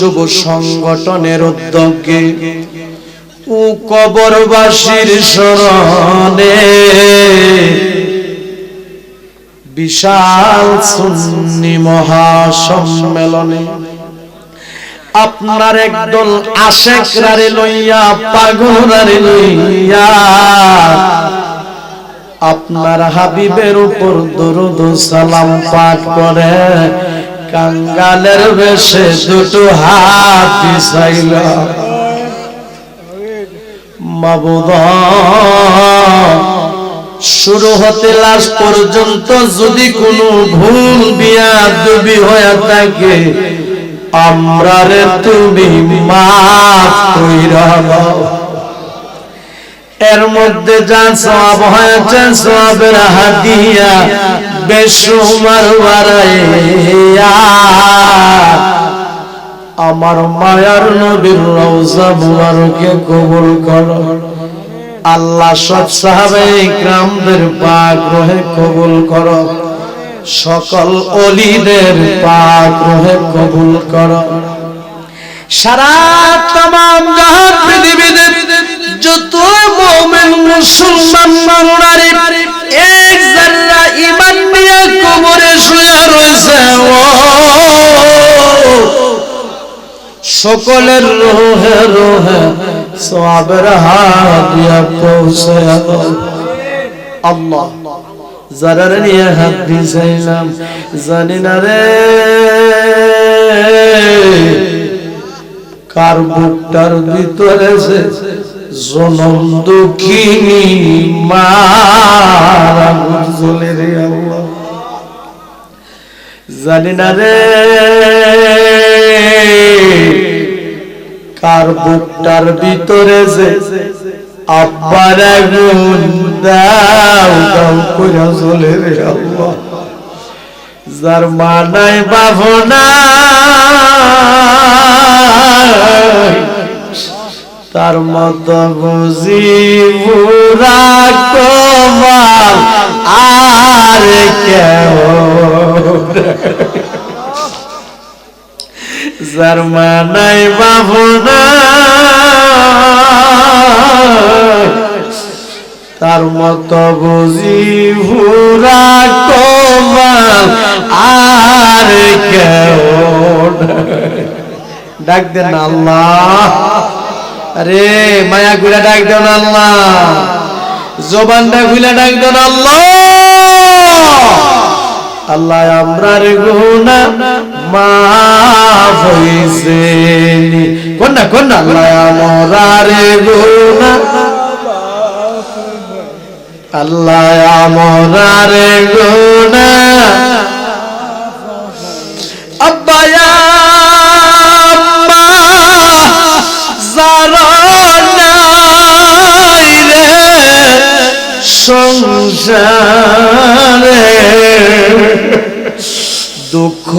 যুব সংগঠনের উদ্যোগে ও কবরবাসীর স্মরণে বিশাল সুন্নি মহাসম্মেলনে আপনার একদল আশেকরারে লইয়া, পাগলারে লইয়া, আপনার হাবিবের উপর দরুদ সালাম পাঠ করে কাঙ্গালের বেশে দুটো হাত পিছাইল মাবুদ, শুরু হতে লাশ পর্যন্ত যদি কোনো ভুল বিয়া দুবি হয়ে থাকে, আমরা রে তুমি মাফ এর মধ্যে যা সব হয়েছে সবের হাতিয়া বেসুমার আমার মায়ার নবীর রওজা মুবারকে কবুল করো। আল্লাহ সব সাহাবে গ্রামদের পাক রহে কবুল করো। সকল অলিদের পাক রহে কবুল করো। সারা তাম জাহান যত মুমিন মুসলমান নারী সকলের রোহে রোহে সওয়াবের হাদিয়া পৌঁছে আল্লাহ, যারার নিয়ে হাত দিয়েছিলাম জানি না রে কার বুকটার ভিতরে সে জনম মারা রে আল্লাহ। জানি না রে কার বুকটার ভিতরে যে আব্বার আগুন, দাও দাও করে চলে রে আল্লাহ। যার মা নাই বাবু তার মত বুঝি বুড়া কমাল আর কেউ যার মা নাই বাবু নাই তার মত বুঝি ভুরা কমাল আর কেউ ডাক দেন আল্লাহ। আরে মায়া ঘুরে ডাক দেন আল্লাহ। জবানটা খুলে ডাক দেন আল্লাহ। আল্লাহ আমরার গুনা মাফ হইছে কোনটা কোনটা আল্লাহ আমরার গুনা আল্লাহ আমরার গুনা আব্বায়া সংসারে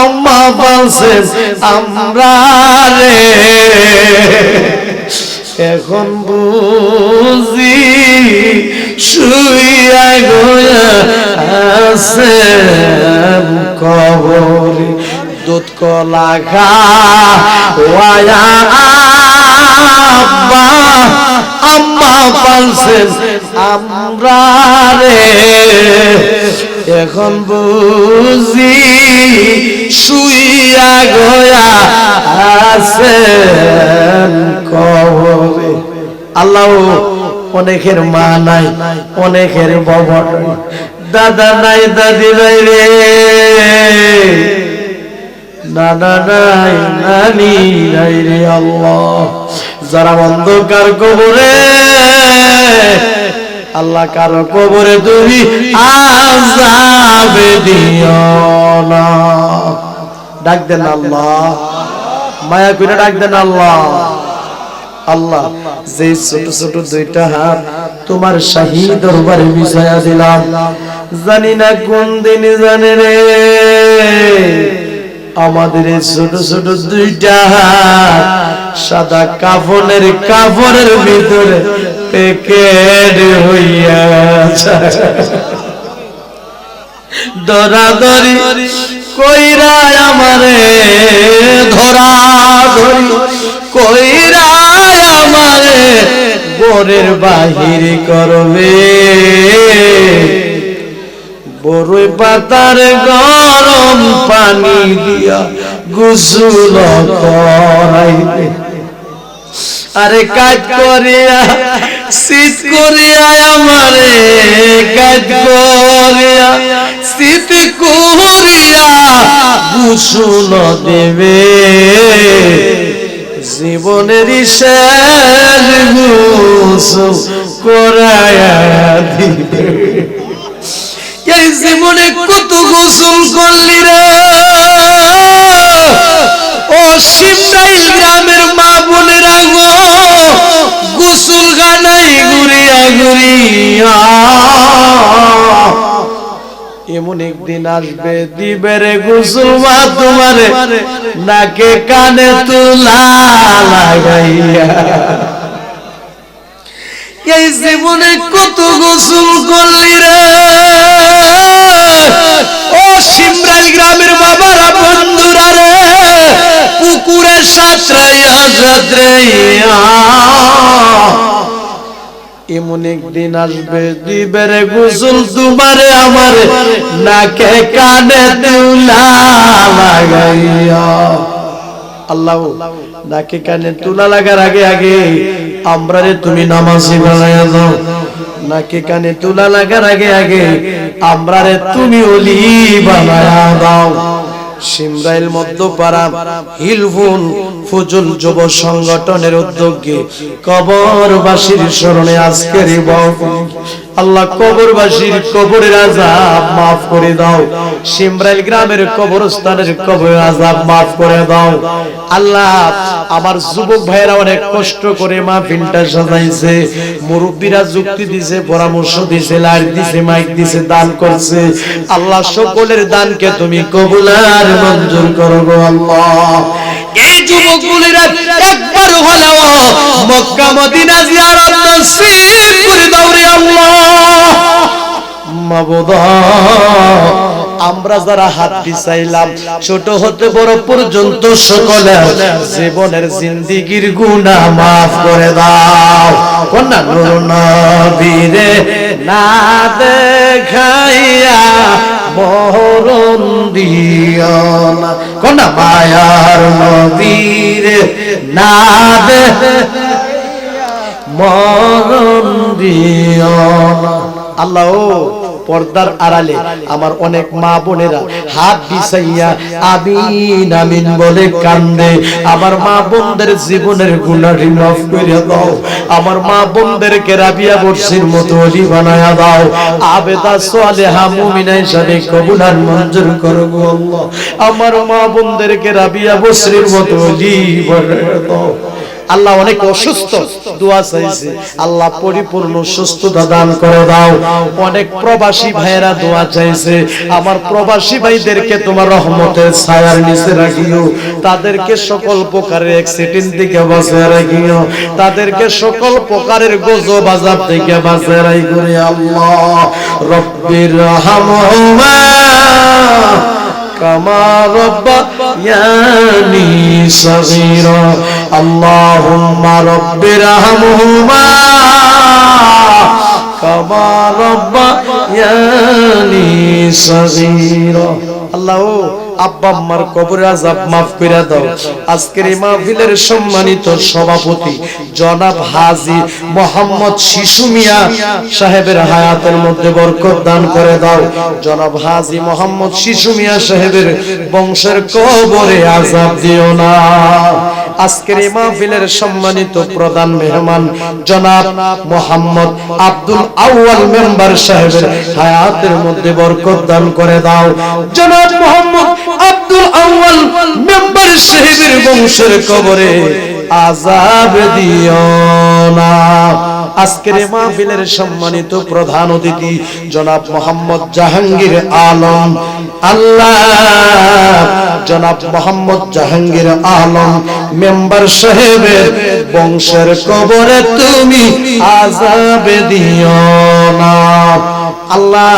আম্মা বলছে আমরা রে এখন বুঝি শুইয়া গোয়া আছে কবরে। দুধ কলা ঘা ওয়া আব্বা আম্মা পালছেন আমরা রে এখন বুঝি শুইয়া গয়া আছে কবরে আল্লাহ অনেকের মা নাই, অনেকের বাবা নাই, দাদা নাই, দাদি নাই রে। নানা নাই, নানি নাই রে আল্লাহ। যারা অন্ধকার কবরে, আল্লাহ কারও কবরে তুমি আজাবে দিও না। ডাক দেন আল্লাহ। মায়া করে ডাক দেন আল্লাহ। আল্লাহ, যে ছোট ছোট দুইটা হাত তোমার শাহী দরবারে বিছায়া দিলাম। জানি না কোন দিন জানে রে, আমাদের ছোট ছোট দুইটা হাত সাদা কাফনের কাফনের ভিতরে প্যাকেট হইয়া। দরাদরি কইরা আমারে ধরা ধরি কইরা আমারে, বোরের বাহির করবে বড়ই পাতার গরম পানি দিয়া গুসুল করাইবে আরে কাজ করিয়া, শীত করিয়া আমারে কাজ করিয়া, শীত করিয়া গুসুল দেবে। জীবনের শেষ গুসুল করায়া দিবে। এই জীবনে কত গোসল করলি রে? ও সিমরাইল গ্রামের মা বোনেরা গো, গোসল গানাই ঘুরিয়া ঘুরিয়া। এমন একদিন আসবে দিবে রে গোসল মা তোমারে নাকে কানে তুলা লাগাইয়া। এই জীবনে কত গোসল করলি রে? ও সিমরাইল গ্রামের বাবারা, বন্ধুরা রে পুকুরে এমন একদিন আসবে দিবের আমার নাকে কানে তুলা আল্লাহ, নাকে কানে তুলা লাগার আগে আগে আমরা রে তুমি নামাজি বানায়া দাও। নাকে কানে তুলা লাগার আগে আগে? আমরা রে তুমি ওলি বানায়া দাও। সিমরাইল মধ্যপাড়া হিলফুন ফজল যুব সংগঠনের উদ্যোগে কবরবাসীর স্মরণে আজকের আল্লাহ কবরবাসীর কবরের আজাব মাফ করে দাও। সিমরাইল গ্রামের কবরস্থানের কবরের আজাব মাফ করে দাও। আল্লাহ আমার যুবক অনেক কষ্ট করে মাহফিলটা সাজাইছে। মুরব্বীরা যুক্তি দিছে, পরামর্শ দিছে লাইট দিছে, মাইক দিছে, দান করছে। আল্লাহ সকলের দানকে তুমি কবুল আর মঞ্জুর করো আল্লাহ। এই যুবকগুলিরা একবার হলেও মক্কা, মদিনা জিয়ারত নসিব করে আমরা যারা হাত পিছাইলাম ছোট হতে বড় পর্যন্ত সকলে জীবনের জিন্দিগির গুণা মাফ করে দাও। কন্যা নবীরে না দেখাইয়া মরণ দিও না কন্যা মায়ার নদীর নাদ মরণ দিও আল্লাহ পর্দার আড়ালে আমার অনেক মা বোনেরা হাত বিছাইয়া আমিন আমিন বলে কান্দে। আমার মা বোনদের জীবনের গুণারি মাফ করে দাও। আমার মা বোনদেরকে রাবিয়া বর্ষির মতো অলি বানায়া দাও। আবেদা সালেহা মুমিনা হিসাবে কবুলার মঞ্জুর করো আল্লাহ। আমার মা বোনদেরকে রাবিয়া বর্ষির মতো অলি বানায়া দাও। আল্লাহ অনেক অসুস্থ। দোয়া চাইছে। আল্লাহ পরিপূর্ণ সুস্থতা দান করে দাও। অনেক প্রবাসী ভাইরা দোয়া চাইছে। আমার প্রবাসী ভাইদেরকে তোমার রহমতের ছায়ার নিচে রাখিও। তাদেরকে সকল প্রকারের অ্যাক্সিডেন্ট থেকে বাঁচিয়ে রাখিও। তাদেরকে সকল প্রকারের গোজো বাজার থেকে বাঁচিয়ে রাখিও আল্লাহ। রব্বির হামহুমা কামা রব্বা ইয়ানি সগীরা। اللهم رب ارحمهما كما ربياني صغيرا আল্লাহ আব্বা আম্মার কবরের আযাব মাফ করে দাও আজকের এই মাহফিলের সম্মানিত সভাপতি জনাব হাজী মোহাম্মদ শিশু মিয়া সাহেবের হায়াতের মধ্যে বরকত দান করে দাও জনাব হাজী মোহাম্মদ শিশু মিয়া সাহেবের বংশের কবরে আযাব দিও না আজকের এই মাহফিলের সম্মানিত প্রধান মেহমান জনাব মোহাম্মদ আব্দুল আউয়াল মেম্বার সাহেবের হায়াতের মধ্যে বরকত দান করে দাও। জনাব মোহাম্মদ আব্দুল আউয়াল মেম্বার সাহেবের বংশের কবরে আজাব দিও না। আজকের মাহফিলের সম্মানিত প্রধান অতিথি জনাব মোহাম্মদ জাহাঙ্গীর আলম। আল্লাহ জনাব মোহাম্মদ জাহাঙ্গীর আলম মেম্বার সাহেবের বংশের কবরে তুমি আজাবে দিও না। আল্লাহ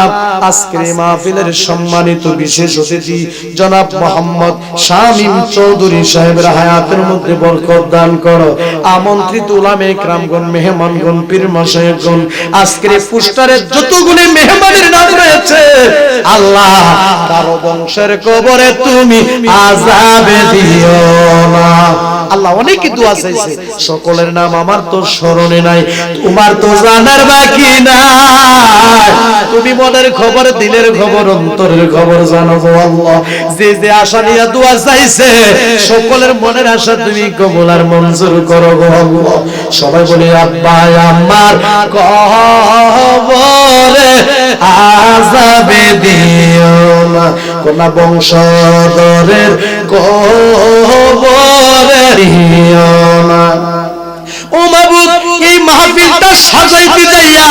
আজকের মাহফিলের সম্মানিত বিশেষ অতিথি জনাব মোহাম্মদ শামীম চৌধুরী সাহেবের হায়াতের মধ্যে বরকত দান করো। আমন্ত্রিত উলামে একরামগণ মেহমানগণ পীর মশাইগণ আজকের এই পুস্টারে যতগুলি মেহমানের নাম রয়েছে আল্লাহ কারও বংশের কবরে তুমি আজাবে দিও না। আল্লাহ অনেকে দোয়া চাইছে সকলের নাম আমার তো স্মরণে নাই তোমার তো জানার বাকি নাই। তুমি মনের খবর দিলের খবর অন্তরের খবর জানো গো আল্লাহ। যে যে আশা নিয়ে দোয়া চাইছে সকলের মনের আশা তুমি কবুল আর মঞ্জুর করো গো আল্লাহ। সবাই বলি আব্বা আমার কবরে আজাবে দিও না। কোন বংশধরের দিও না ও মাবুদ এই মাহফিলটা সাজাইতে যাইয়া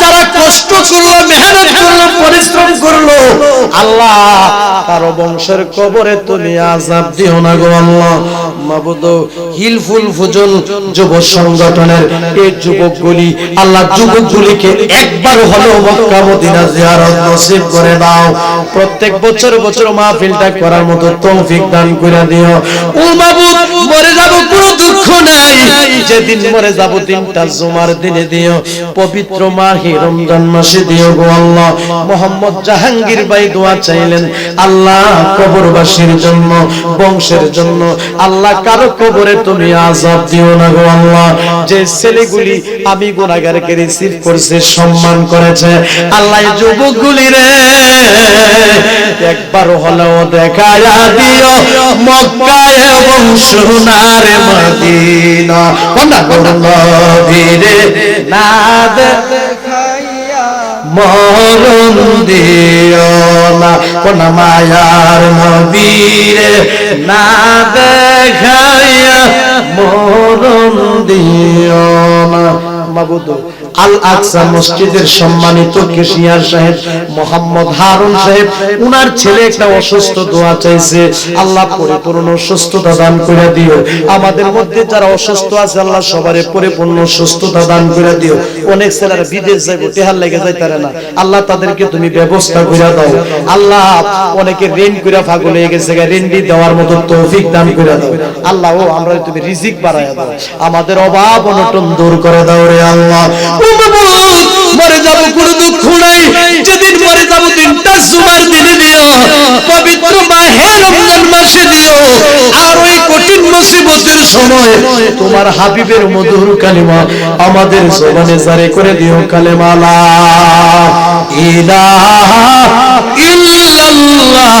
যারা কষ্ট করল মেহনত করল, পরিশ্রম করল, আল্লাহ কারও বংশের কবরে তুমি আজাব দিও না গো আল্লাহ। মাবুদ, হিলফুল ফুজুল যুব সংগঠনের এই যুবকগুলি, আল্লাহ যুবকগুলিকে একবার হলেও মক্কা মদিনা জিয়ারত নসিব করে দাও। প্রত্যেক বছর বছর মাহফিলটা করার মতো তৌফিক দান করে দিও। ও মাবুদ, মরে যাব, কোনো দুঃখ নাই। যেদিন মরে যাব দিনটা জুমার দিনে দিও, পবিত্র মাহে রমজান মাসে দিও গো আল্লাহ। মোহাম্মদ জাহাঙ্গীর ভাই দোয়া চাইলেন, আল্লাহ কবরবাসীর জন্য, বংশের জন্য, আল্লাহ কারও কবরে তুমি আজাব দিও না গো আল্লাহ। যে ছেলেগুলি আমি গুনাহগারকে রিসিভ করছে, সম্মান করেছে, আল্লাহ যুবকগুলি রে, একবার হলেও দেখায়া দিও, মক্কায় সোনার মদিনা নবীরে না দেখাইয়া মরণ দিও না। মায়ার নবীরে না দেখাইয়া মরণ দিও না। আল্লাহ আমাদের মধ্যে যারা অসুস্থ আছে, আল্লাহ পরিপূর্ণ সুস্থতা দান করে দিও। অনেক ছেলেরা বিদেশ যাইবো, টেহার লেগে না। আল্লাহ তাদেরকে তুমি ব্যবস্থা করে দাও। আল্লাহ অনেকে ঋণ করে ফাগল হয়ে গেছে ঋণ দিয়ে দেওয়ার মতো তৌফিক দান করে দাও। আল্লাহ আমরা তুমি রিজিক দাও। আমাদের অভাব অনটন দূর করে দাও রে। আল্লাহ। মরে যাব কোনো দুঃখ নাই। যেদিন মরে যাব দিনটা জুমার দিনে দিও, পবিত্র মাহে রমজান মাসে দিও। আর ওই কঠিন মুসিবতের সময় তোমার হাবিবের মধুর কালিমা আমাদের জবানে জারি করে দিও, কালেমা লা ইলাহা ইল্লাল্লাহ।